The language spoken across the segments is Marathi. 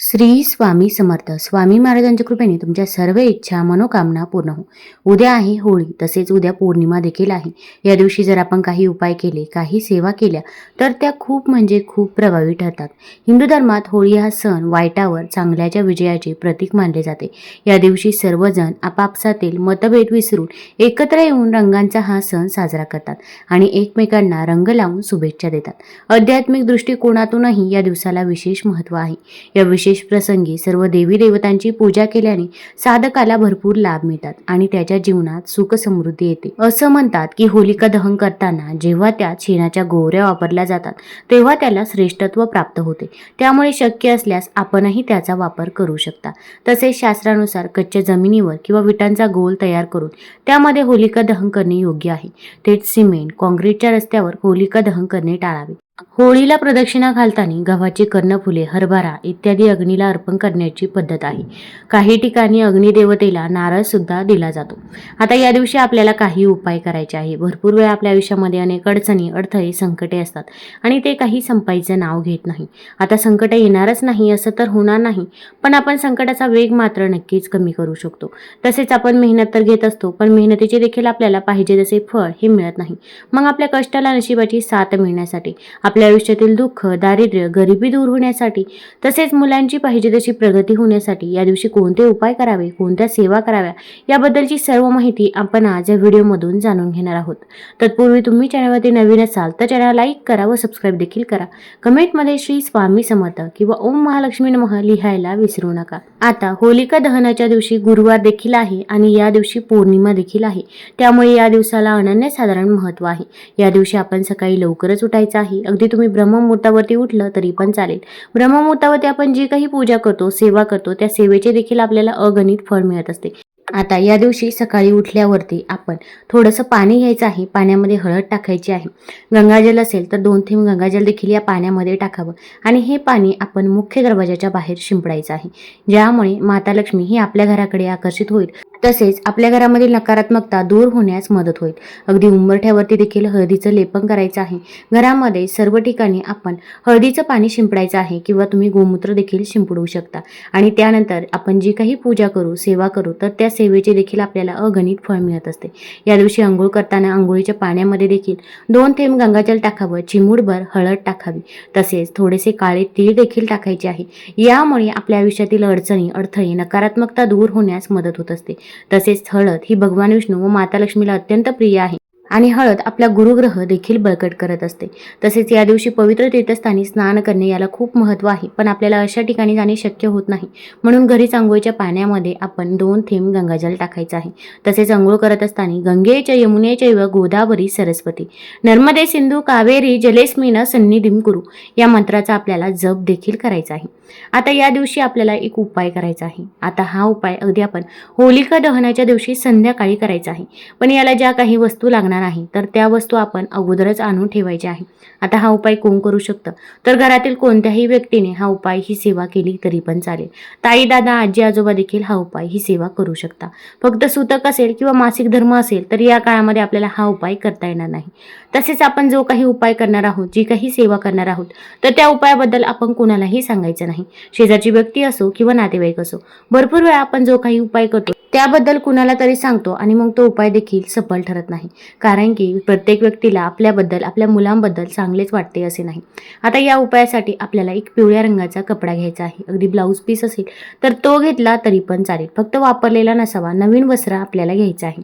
श्री स्वामी समर्थ. स्वामी महाराजांच्या कृपेने तुमच्या सर्व इच्छा मनोकामना पूर्ण हो. उद्या आहे होळी तसेच उद्या पौर्णिमा देखील आहे. या दिवशी जर आपण काही उपाय केले काही सेवा केल्या तर त्या खूप म्हणजे खूप प्रभावी ठरतात. हिंदू धर्मात होळी हा सण वाईटावर चांगल्याच्या विजयाचे प्रतीक मानले जाते. या दिवशी सर्वजण आपापसातील मतभेद विसरून एकत्र येऊन रंगांचा हा सण साजरा करतात आणि एकमेकांना रंग लावून शुभेच्छा देतात. आध्यात्मिक दृष्टिकोनातूनही या दिवसाला विशेष महत्त्व आहे. या विशेष प्रसंगी सर्व देवी देवतांची पूजा केल्याने साधकाला भरपूर लाभ मिळतात आणि त्याच्या जीवनात सुख समृद्धी येते. असं म्हणतात की होलिका दहन करताना जेव्हा त्यात शेणाच्या गोवऱ्या वापरल्या जातात तेव्हा त्याला श्रेष्ठत्व प्राप्त होते. त्यामुळे शक्य असल्यास आपणही त्याचा वापर करू शकता. तसेच शास्त्रानुसार कच्च्या जमिनीवर किंवा विटांचा गोल तयार करून त्यामध्ये होलिका दहन करणे योग्य आहे. थेट सिमेंट काँक्रीटच्या रस्त्यावर होलिका दहन करणे टाळावे. होळीला प्रदक्षिणा घालताना गव्हाची कर्णफुले हरभरा इत्यादी अग्नीला अर्पण करण्याची पद्धत आहे. काही ठिकाणी अग्निदेवतेला नारळ सुद्धा दिला जातो. आता या दिवशी आपल्याला काही उपाय करायचे आहे. भरपूर वेळा आपल्या आयुष्यामध्ये अनेक अडचणी अडथळे संकटे असतात आणि ते काही संपायचं नाव घेत नाही. आता संकट येणारच नाही असं तर होणार नाही पण आपण संकटाचा वेग मात्र नक्कीच कमी करू शकतो. तसेच आपण मेहनत तर घेत असतो पण मेहनतीचे देखील आपल्याला पाहिजे तसे फळ हे मिळत नाही. मग आपल्या कष्टाला नशिबाची साथ मिळण्यासाठी आपल्या आयुष्यातील दुःख दारिद्र्य गरिबी दूर होण्यासाठी तसेच मुलांची पाहिजे तशी प्रगती होण्यासाठी या दिवशी कोणते उपाय करावे कोणत्या सेवा कराव्या याबद्दलची सर्व माहिती आपण आज या व्हिडिओमधून जाणून घेणार आहोत. तत्पूर्वी तुम्ही चॅनलवरती नवीन असाल तर चॅनल लाईक करा व सबस्क्राईब देखील करा. कमेंटमध्ये श्री स्वामी समर्थ किंवा ओम महालक्ष्मी नमः लिहायला विसरू नका. आता होलिका दहनाच्या दिवशी गुरुवार देखील आहे आणि या दिवशी पौर्णिमा देखील आहे. त्यामुळे या दिवसाला अनन्यसाधारण महत्त्व आहे. या दिवशी आपण सकाळी लवकरच उठायचं आहे. अगदी तुम्ही ब्रह्ममुहूर्तावरती उठलं तरी पण चालेल. ब्रह्ममुहूर्तावरती आपण जी काही पूजा करतो सेवा करतो त्या सेवेचे देखील आपल्याला अगणित फळ मिळत असते. आता या दिवशी सकाळी उठल्यावरती आपण थोडंसं पाणी घ्यायचं आहे. पाण्यामध्ये हळद टाकायची आहे. गंगाजल असेल तर दोन थेंब गंगाजल देखील या पाण्यामध्ये टाकावं. आणि हे पाणी आपण मुख्य दरवाजाच्या बाहेर शिंपडायचं आहे. ज्यामुळे माता लक्ष्मी ही आपल्या घराकडे आकर्षित होईल. तसेच आपल्या घरामधील नकारात्मकता दूर होण्यास मदत होईल. अगदी उंबरठ्यावरती देखील हळदीचं लेपन करायचं आहे. घरामध्ये सर्व ठिकाणी आपण हळदीचं पाणी शिंपडायचं आहे किंवा तुम्ही गोमूत्र देखील शिंपडू शकता. आणि त्यानंतर आपण जी काही पूजा करू सेवा करू तर त्या सेवेचे देखील आपल्याला अगणित फळ मिळत असते. या दिवशी आंघोळ करताना आंघोळीच्या पाण्यामध्ये देखील दोन थेंब गंगाजल टाकावं चिमूटभर हळद टाकावी. तसेच थोडेसे काळे तीळ देखील टाकायचे आहे. यामुळे आपल्या आयुष्यातील अडचणी अडथळे नकारात्मकता दूर होण्यास मदत होत असते. तसेच हळद ही भगवान विष्णू व माता लक्ष्मीला अत्यंत प्रिय आहे. आणि हळद आपला गुरुग्रह देखील बळकट करत असते. तसेच या दिवशी पवित्र तीर्थस्थानी स्नान करणे याला खूप महत्त्व आहे. पण आपल्याला अशा ठिकाणी जाणे शक्य होत नाही. म्हणून घरीच आंघोळीच्या पाण्यामध्ये आपण दोन थेंब गंगाजल टाकायचं आहे. तसेच आंघोळ करत असताना गंगेच्या यमुनेच्या व गोदावरी सरस्वती नर्मदे सिंधू कावेरी जलेस्मिन सन्निधिम कुरु या मंत्राचा आपल्याला जप देखील करायचा आहे. आता या दिवशी आपल्याला एक उपाय करायचा आहे. आता हा उपाय अगदी आपण होलिका दहनाच्या दिवशी संध्याकाळी करायचा आहे. पण याला ज्या काही वस्तू लागणार आहे तर त्या वस्तू आपण अगोदरच आणून ठेवायच्या आहे. आता हा उपाय कोण करू शकतं? तर घरातील कोणत्याही व्यक्तीने हा उपाय ही सेवा केली तरी पण चालेल. ताई दादा आजी आजोबा देखील हा उपाय ही सेवा करू शकता. फक्त सुतक असेल किंवा मासिक धर्म असेल तर या काळामध्ये आपल्याला हा उपाय करता येणार नाही. तसेच आपण जो काही उपाय करणार आहोत जी काही सेवा करणार आहोत तर त्या उपायाबद्दल आपण कोणालाही सांगायचं नाही. शेजारची व्यक्ती असो किंवा नातेवाईक असो भरपूर वेळा आपण जो काही उपाय करतो त्याबद्दल कुणाला तरी सांगतो आणि मग तो उपाय देखील सफल ठरत नाही. कारण की प्रत्येक व्यक्तीला आपल्याबद्दल आपल्या मुलांबद्दल चांगलेच वाटते असे नाही. आता या उपायासाठी आपल्याला एक पिवळ्या रंगाचा कपडा घ्यायचा आहे. अगदी ब्लाऊज पीस असेल तर तो घेतला तरी पण चालेल. फक्त वापरलेला नसावा नवीन वस्त्र आपल्याला घ्यायचा आहे.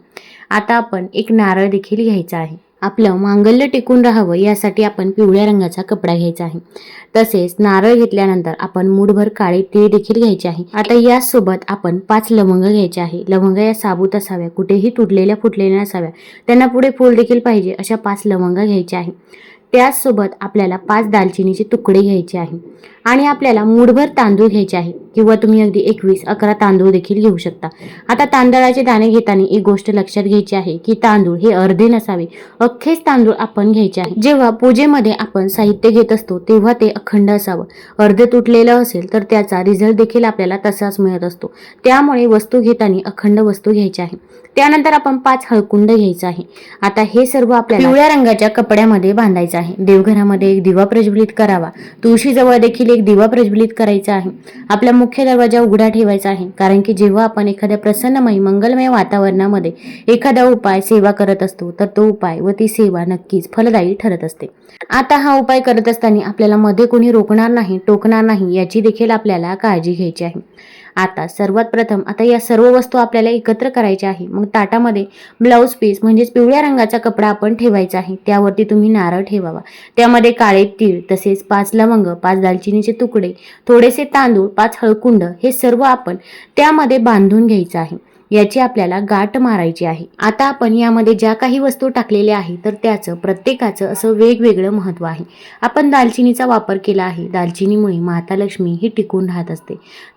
आता आपण एक नारळ देखील घ्यायचा आहे. आपलं मांगल्य टिकून राहावं यासाठी आपण पिवळ्या रंगाचा कपडा घ्यायचा आहे. तसेच नारळ घेतल्यानंतर आपण मूठभर काळे तीळ देखील घ्यायचे आहे. आता यासोबत आपण पाच लवंग घ्यायचे आहे. लवंग या साबूत असाव्या कुठेही तुटलेल्या फुटलेल्या नसाव्या. त्यांना पुढे फूल देखील पाहिजे अशा पाच लवंग घ्यायच्या आहे. त्याचसोबत आपल्याला पाच दालचिनीचे तुकडे घ्यायचे आहे. आणि आपल्याला मूठभर तांदूळ घ्यायचे आहे. किंवा तुम्ही अगदी एकवीस अकरा तांदूळ देखील घेऊ शकता. आता तांदळाचे दाणे घेताना एक गोष्ट लक्षात घ्यायची आहे की तांदूळ हे अर्धे नसावे. अख्खेच तांदूळ आपण घ्यायचे आहे. जेव्हा पूजेमध्ये आपण साहित्य घेत असतो तेव्हा ते अखंड असावं. अर्धे तुटलेलं असेल तर त्याचा रिझल्ट देखील आपल्याला तसाच मिळत असतो. त्यामुळे वस्तू घेताना अखंड वस्तू घ्यायची आहे. त्यानंतर आपण पाच हळकुंड घ्यायचं आहे. आता हे सर्व आपल्याला पिवळ्या रंगाच्या कपड्यामध्ये बांधायचं आहे. देवघरामध्ये एक दिवा प्रज्वलित करावा. तुळशीजवळ देखील एक दिवा प्रज्वलित करायचा आहे. आपल्या मुख्य दरवाजा उघडा ठेवायचा आहे. कारण की जेव्हा आपण एखाद्या प्रसन्नमय मंगलमय वातावरणामध्ये एखादा उपाय सेवा करत असतो तर तो उपाय व ती सेवा नक्कीच फलदायी ठरत असते. आता हा उपाय करत असताना आपल्याला मध्ये कोणी रोखणार नाही टोकणार नाही याची देखील आपल्याला काळजी घ्यायची आहे. आता सर्वात प्रथम आता या सर्व वस्तू आपल्याला एकत्र करायच्या आहे. मग ताटामध्ये ब्लाऊज पीस म्हणजेच पिवळ्या रंगाचा कपडा आपण ठेवायचा आहे. त्यावरती तुम्ही नारळ ठेवावा. त्यामध्ये काळे तीळ तसेच पाच लवंग पाच दालचिनीचे तुकडे थोडेसे तांदूळ पाच हळकुंड हे सर्व आपण त्यामध्ये बांधून घ्यायचं आहे. याची आपल्याला गाठ मारायची आहे. आता आपण यामध्ये ज्या काही वस्तू टाकलेल्या आहे तर त्याचं प्रत्येकाचं असं वेगवेगळं महत्त्व आहे. आपण दालचिनीचा वापर केला आहे. दालचिनीमुळे माता लक्ष्मी ही टिकून राहत असते.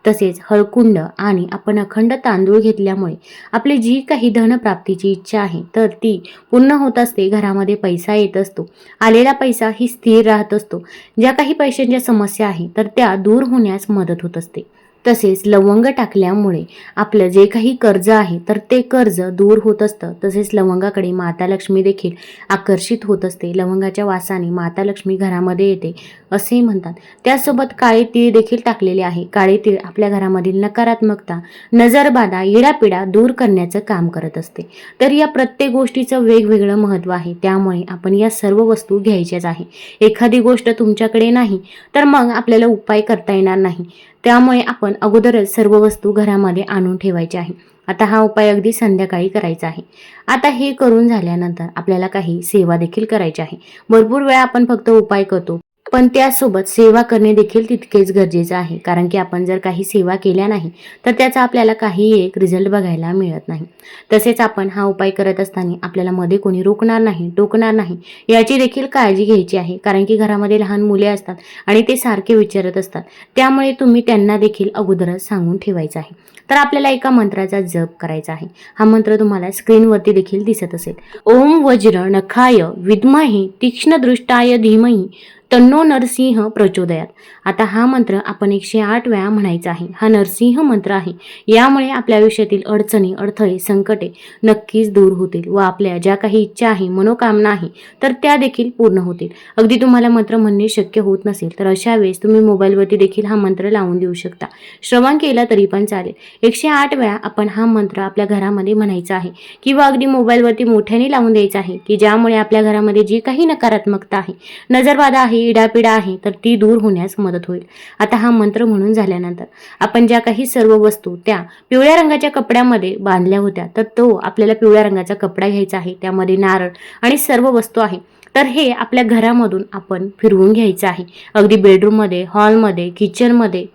तसेच हळकुंड आणि आपण अखंड तांदूळ घेतल्यामुळे आपली जी काही धनप्राप्तीची इच्छा आहे तर ती पूर्ण होत असते. घरामध्ये पैसा येत असतो. आलेला पैसा ही स्थिर राहत असतो. ज्या काही पैशांच्या समस्या आहे तर त्या दूर होण्यास मदत होत असते. तसेच लवंग टाकल्यामुळे आपलं जे काही कर्ज आहे तर ते कर्ज दूर होत असतं. तसेच लवंगाकडे माता लक्ष्मी देखील आकर्षित होत असते. लवंगाच्या वासाने माता लक्ष्मी घरामध्ये येते असेही म्हणतात. त्यासोबत काळे तीळ देखील टाकलेले आहे. काळे तीळ आपल्या घरामधील नकारात्मकता नजरबाधा इडापिडा दूर करण्याचं काम करत असते. तर या प्रत्येक गोष्टीचं वेगवेगळं महत्त्व आहे. त्यामुळे आपण या सर्व वस्तू घ्यायच्याच आहे. एखादी गोष्ट तुमच्याकडे नाही तर मग आपल्याला उपाय करता येणार नाही. त्यामुळे आपण अगोदरच सर्व वस्तू घरामध्ये आणून ठेवायच्या आहे. आता हा उपाय अगदी संध्याकाळी करायचा आहे. आता हे करून झाल्यानंतर आपल्याला काही सेवा देखील करायची आहे. भरपूर वेळा आपण फक्त उपाय करतो. पण त्यासोबत सेवा करणे देखील तितकेच गरजेचं आहे. कारण की आपण जर काही सेवा केल्या नाही तर त्याचा आपल्याला काही एक रिझल्ट बघायला मिळत नाही. तसेच आपण हा उपाय करत असताना आपल्याला मध्ये कोणी रोखणार नाही टोकणार नाही याची देखील काळजी घ्यायची आहे. कारण की घरामध्ये लहान मुले असतात आणि ते सारखे विचारत असतात. त्यामुळे तुम्ही त्यांना देखील अगोदरच सांगून ठेवायचं आहे. तर आपल्याला एका मंत्राचा जप करायचा आहे. हा मंत्र तुम्हाला स्क्रीनवरती देखील दिसत असेल. ओम वज्र नखाय विद्महे तीक्ष्णदृष्टाय धीमही तन्नो नरसिंह प्रचोदयात. आता हा मंत्र आपण एकशे आठ वेळा म्हणायचा आहे. हा नरसिंह मंत्र आहे. यामुळे आपल्या आयुष्यातील अडचणी अडथळे संकटे नक्कीच दूर होतील व आपल्या ज्या काही इच्छा आहे मनोकामना आहे तर त्या देखील पूर्ण होतील. अगदी तुम्हाला मंत्र म्हणणे शक्य होत नसेल तर अशा वेळेस तुम्ही मोबाईलवरती देखील हा मंत्र लावून देऊ शकता. श्रवण केला तरी पण चालेल. एकशे आठ वेळा आपण हा मंत्र आपल्या घरामध्ये म्हणायचा आहे किंवा अगदी मोबाईलवरती मोठ्याने लावून द्यायचा आहे की ज्यामुळे आपल्या घरामध्ये जी काही नकारात्मकता आहे नजरवादा आहे इडापिडा आहे तर ती दूर होण्यास मदत होईल. आता हा मंत्र म्हणून झाल्यानंतर आपण ज्या काही सर्व वस्तू त्या पिवळ्या रंगाच्या कपड्यामध्ये बांधल्या होत्या तर तो आपल्याला पिवळ्या रंगाचा कपडा घ्यायचा आहे. त्यामध्ये नारळ आणि सर्व वस्तू आहे. तर हे आपल्या घरामधून आपण फिरवून घ्यायचं आहे. अगदी बेडरूममध्ये हॉलमध्ये किचनमध्ये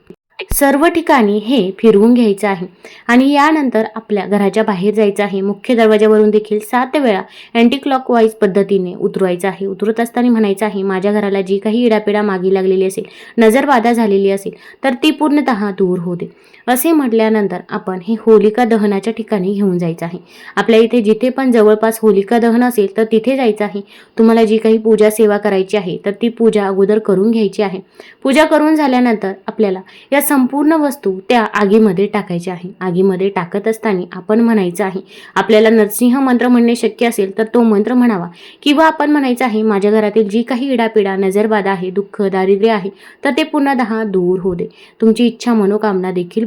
सर्व ठिकाणी हे फिरवून घ्यायचं आहे. आणि यानंतर आपल्या घराच्या बाहेर जायचं आहे. मुख्य दरवाजावरून देखील सात वेळा अँटी क्लॉकवाईज पद्धतीने उतरवायचं आहे. उतरत असताना म्हणायचं आहे माझ्या घराला जी काही इडापिडा मागी लागलेली असेल नजरबाधा झालेली असेल तर ती पूर्णतः दूर होते असे म्हटल्यानंतर आपण हे होलिका दहनाच्या ठिकाणी घेऊन जायचं आहे. आपल्या इथे जिथे पण जवळपास होलिका दहन असेल तर तिथे जायचं आहे. तुम्हाला जी काही पूजा सेवा करायची आहे तर ती पूजा अगोदर करून घ्यायची आहे. पूजा करून झाल्यानंतर आपल्याला या संपूर्ण वस्तू त्या आगीमध्ये टाकायच्या आहे. आगीमध्ये टाकत असताना आपण म्हणायचं आहे आपल्याला नरसिंह मंत्र म्हणणे शक्य असेल तर तो मंत्र म्हणावा. किंवा आपण म्हणायचं आहे माझ्या घरातील जी काही इडापिडा नजरबाधा आहे दुःख दारिद्र्य आहे तर ते पूर्णतः दूर होऊ दे. तुमची इच्छा मनोकामना देखील